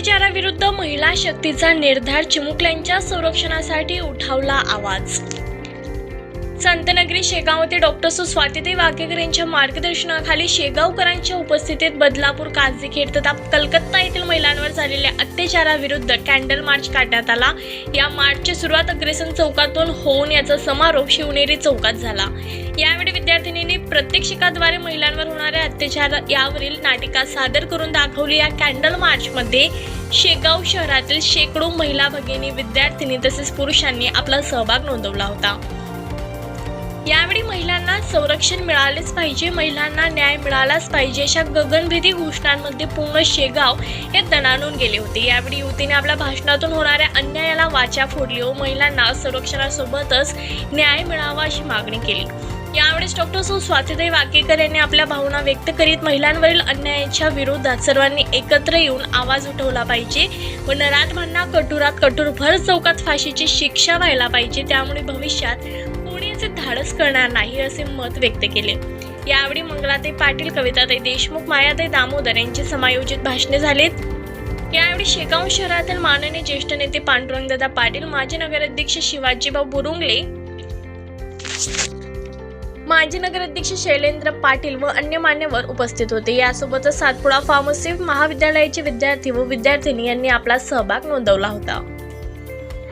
अत्याचाराविरुद्ध महिला शक्तीचा निर्धार चिमुकल्यांच्या संरक्षणासाठी उठावला आवाज. संतनगरी शेगाव येथे डॉक्टर सु स्वातीताई वाकेकर यांच्या मार्गदर्शनाखाली शेगावकरांच्या उपस्थितीत बदलापूर काझीखेड तथा कलकत्ता येथील महिलांवर झालेल्या अत्याचाराविरुद्ध कॅन्डल मार्च काढण्यात आला. या मार्चची सुरुवात अग्रेसन चौकातून होऊन याचा समारोप शिवनेरी चौकात झाला. यावेळी विद्यार्थिनींनी प्रत्यक्षिकाद्वारे महिलांवर होणाऱ्या अत्याचार यावरील नाटिका सादर करून दाखवली. या कॅन्डल मार्चमध्ये शेगाव शहरातील शेकडो महिला भगिनी विद्यार्थिनी तसेच पुरुषांनी आपला सहभाग नोंदवला होता. यावेळी महिलांना संरक्षण मिळालेच पाहिजे महिलांना न्याय मिळालाच पाहिजे अशा गगनभेदी घोषणांमध्ये पूर्ण शेगाव हे दणाणून गेले होते. यावेळी युवतीने आपल्या भाषणातून होणाऱ्या अन्यायाला वाचा फोडली व महिलांना संरक्षणासोबतच न्याय मिळावा अशी मागणी केली. यावेळेस डॉक्टर सौ. स्वातीताई वाकेकर यांनी आपल्या भावना व्यक्त करीत महिलांवरील अन्यायाच्या विरोधात सर्वांनी एकत्र येऊन आवाज उठवला पाहिजे व नराधमांना कठोरात कठोर भर चौकात फाशीची शिक्षा व्हायला पाहिजे. त्यामुळे भविष्यात कोणाचे धाडस करणार नाही असे मत व्यक्त केले. यावेळी मंगलाताई पाटील कविताताई देशमुख मायाताई दामोदर यांची समायोजित भाषणे झालीत. यावेळी शेगाव शहरातील माननीय ज्येष्ठ नेते पांडुरंगदादा पाटील माजी नगराध्यक्ष शिवाजीभाऊ बुरुंगले माजी नगराध्यक्ष शैलेंद्र पाटील व अन्य मान्यवर उपस्थित होते. यासोबतच सातपुडा फार्मसी महाविद्यालयाचे विद्यार्थी व विद्यार्थिनी यांनी आपला सहभाग नोंदवला होता.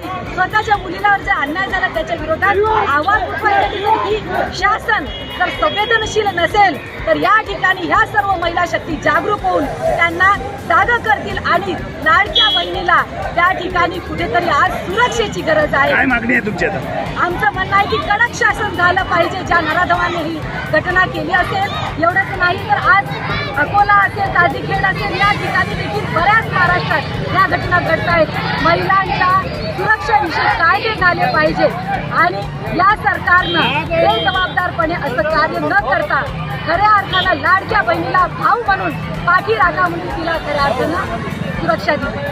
स्वतःच्या मुलीला जर अन्याय झाला त्याच्या विरोधात आवाज उठवायसाठी शासन जर संवेदनशील नसेल तर या ठिकाणी ह्या सर्व महिला शक्ती जागरूक होऊन त्यांना जागा करतील आणि लाडक्या बहिणीला त्या ठिकाणी कुठेतरी आज सुरक्षेची गरज आहे. मागणी आहे तुमची आता? आमचं म्हणणं आहे की कडक शासन झालं पाहिजे. ज्या नराधमाने ही घटना केली असेल एवढंच नाही तर आज अकोला असेल असेल या ठिकाणी देखील बऱ्याच महाराष्ट्रात या घटना घडत आहेत. महिलांच्या सुरक्षेविषयी कायदे झाले पाहिजे? आणि या सरकारनं बेजबाबदारपणे असं कार्य न करता खऱ्या अर्थानं लाडक्या बहिणीला भाऊ म्हणून पाठी राखा म्हणून तिला खऱ्या अर्थानं सुरक्षा दिली.